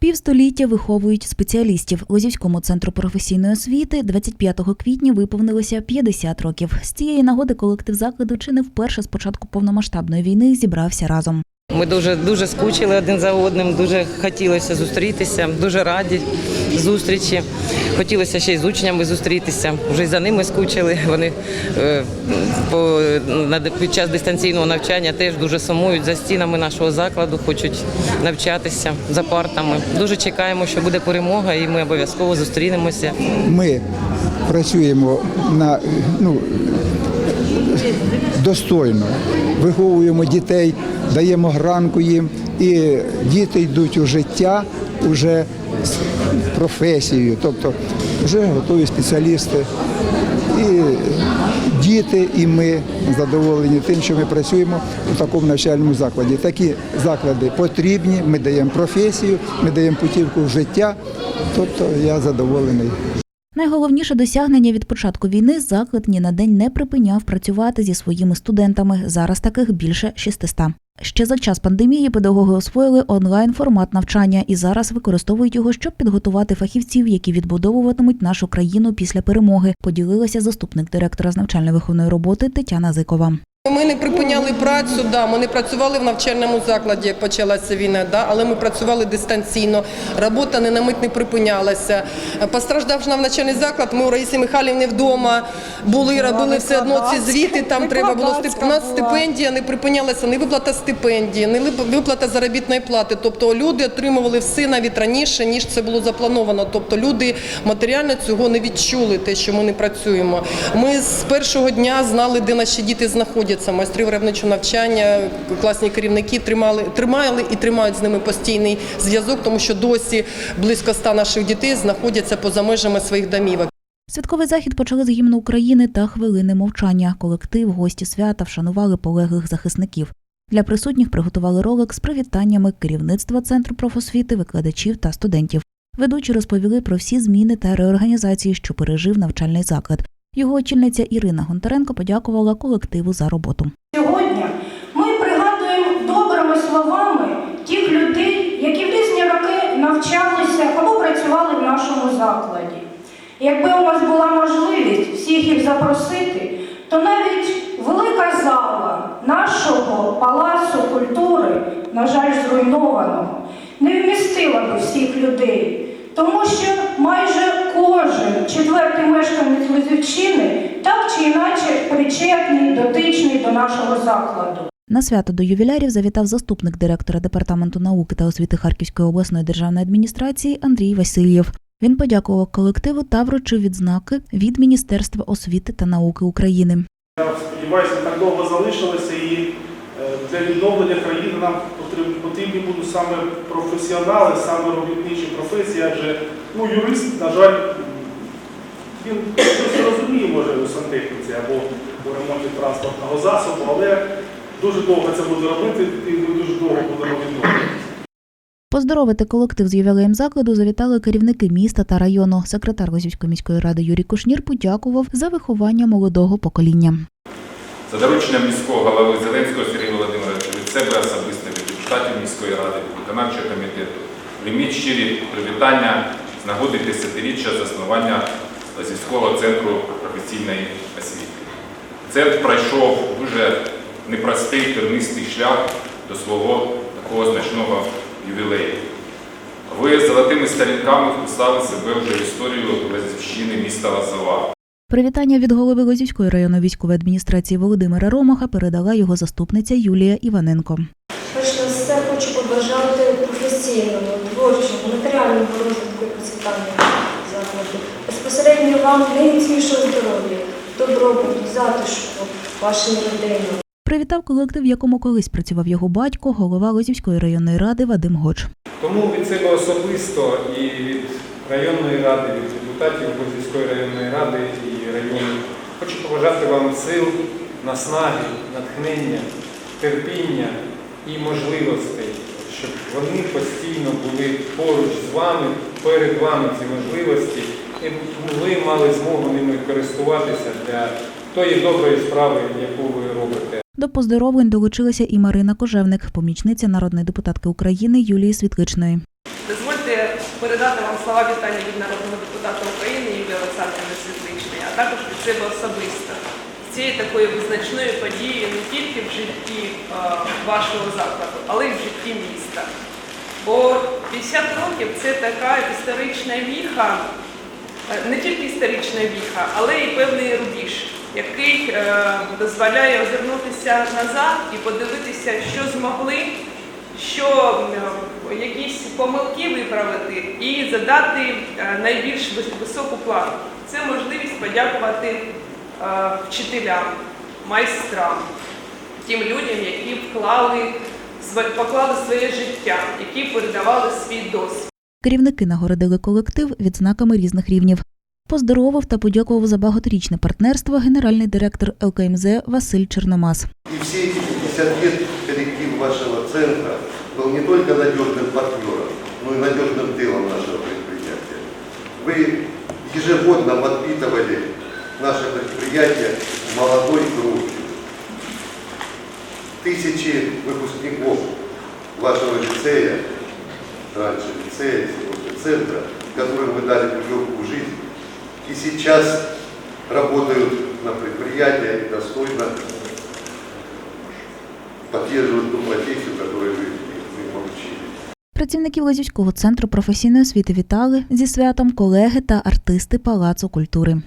Півстоліття виховують спеціалістів. Лозівському центру професійної освіти 25 квітня виповнилося 50 років. З цієї нагоди колектив закладу чи не вперше з початку повномасштабної війни зібрався разом. Ми дуже дуже скучили один за одним, дуже хотілося зустрітися, дуже раді зустрічі. Хотілося ще й з учнями зустрітися. Вже й за ними скучили. Вони е, по, на, під час дистанційного навчання теж дуже сумують за стінами нашого закладу, хочуть навчатися за партами. Дуже чекаємо, що буде перемога, і ми обов'язково зустрінемося. ми працюємо на ну, достойно, виховуємо дітей, даємо гранку їм, і діти йдуть у життя уже з професією, тобто вже готові спеціалісти. І діти, і ми задоволені тим, що ми працюємо у такому навчальному закладі. Такі заклади потрібні, ми даємо професію, ми даємо путівку в життя. Тобто я задоволений. Найголовніше досягнення від початку війни заклад ні на день не припиняв працювати зі своїми студентами. Зараз таких більше 600. Ще за час пандемії педагоги освоїли онлайн формат навчання і зараз використовують його, щоб підготувати фахівців, які відбудовуватимуть нашу країну після перемоги. Поділилася заступник директора з навчально-виховної роботи Тетяна Зикова. Ми не припиняли працю, да, ми не працювали в навчальному закладі, як почалася війна, да, але ми працювали дистанційно. Робота не на мить не припинялася. Постраждав нам навчальний заклад, ми у Раїси Михайлівни вдома були, робили все одно ці звіти, там треба було стип... у нас стипендія не припинялася, не виплата стипендії, не виплата заробітної плати. Тобто люди отримували все навіть раніше, ніж це було заплановано. Тобто люди матеріально цього не відчули, те, що ми не працюємо. Ми з першого дня знали, де наші діти знаходяться. Майстри виробничого навчання, класні керівники тримали, тримали і тримають з ними постійний зв'язок, тому що досі близько ста наших дітей знаходяться поза межами своїх домівок. Святковий захід почали з гімну України та хвилини мовчання. Колектив, гості свята вшанували полеглих захисників. Для присутніх приготували ролик з привітаннями керівництва центру профосвіти, викладачів та студентів. Ведучі розповіли про всі зміни та реорганізації, що пережив навчальний заклад. Його очільниця Ірина Гонтаренко подякувала колективу за роботу. Сьогодні ми пригадуємо добрими словами тих людей, які в різні роки навчалися або працювали в нашому закладі. Якби у нас була можливість всіх їх запросити, то навіть велика зала нашого палацу культури, на жаль, зруйнованого, не вмістила би всіх людей, тому що майже кожен четвертий мешканець Лозівщини так чи інакше причетний, дотичний до нашого закладу. На свято до ювілярів завітав заступник директора департаменту науки та освіти Харківської обласної державної адміністрації Андрій Васильєв. Він подякував колективу та вручив відзнаки від Міністерства освіти та науки України. Я сподіваюся, так довго залишилися і для відновлення країни нам потрібні, будуть саме професіонали, саме робітничі професії, адже ну, юрист, на жаль, він щось розуміє, може, у сантехніці або у ремонті транспортного засобу, але дуже довго це буде робити і дуже довго буде робити. Поздоровити колектив з ювілеєм закладу завітали керівники міста та району. Секретар Лозівської міської ради Юрій Кушнір подякував за виховання молодого покоління. За дорученням міського голови Зеленського Сергія Володимировича від себе особисто від депутатів міської ради, виконавчого комітету, прийміть щирі привітання з нагоди десятиріччя заснування Лазівського центру професійної освіти. Центр пройшов дуже непростий тернистий шлях до свого такого значного ювілею. Ви золотими сторінками вписали себе вже в історію Лазівщини міста Лазова. Привітання від голови Лозівської районної військової адміністрації Володимира Ромаха передала його заступниця Юлія Іваненко. Перш за все хочу побажати професійному, творчому, матеріальному розвитку і процвітання закладу. Безпосередньо вам найміцнішого здоров'я, добробуту, затишку вашим родинам. Привітав колектив, в якому колись працював його батько, голова Лозівської районної ради Вадим Гоч. Тому від себе особисто і від районної ради, від депутатів Борзівської районної ради і району хочу побажати вам сил, наснаги, натхнення, терпіння і можливостей, щоб вони постійно були поруч з вами, перед вами ці можливості, і ви мали змогу ними користуватися для тої доброї справи, яку ви робите. До поздоровлень долучилася і Марина Кожевник, помічниця народної депутатки України Юлії Світличної. Дозвольте дозвольте передати вам слова вітання від народного депутата України Юлії Олександрівни Світличної, а також від себе особисто. з Цією такою визначною подією не тільки в житті вашого закладу, але й в житті міста. Бо 50 років це така історична віха, е, не тільки історична віха, але й певний рубіж, який е, дозволяє озирнутися назад і подивитися, що змогли, що якісь помилки виправити і задати е, найбільш високу плану. Це можливість подякувати е, вчителям, майстрам, тим людям, які вклали своє- поклали своє життя, які передавали свій досвід. Керівники нагородили колектив відзнаками різних рівнів. Поздоровив та подякував за багаторічне партнерство генеральний директор ЛКМЗ Василь Чорномас. И все эти 50 лет коллектив вашего центра был не только надежным партнером, но и надежным тылом нашего предприятия. Вы ежегодно подпитывали наше предприятие молодой кровью. Тысячи выпускников вашего лицея, раньше лицея, сегодня центра, которым вы дали нелегкую жизнь, и сейчас работают на предприятии достойно поддерживают ту профессию, которую. Працівників Лазівського центру професійної освіти вітали зі святом колеги та артисти Палацу культури.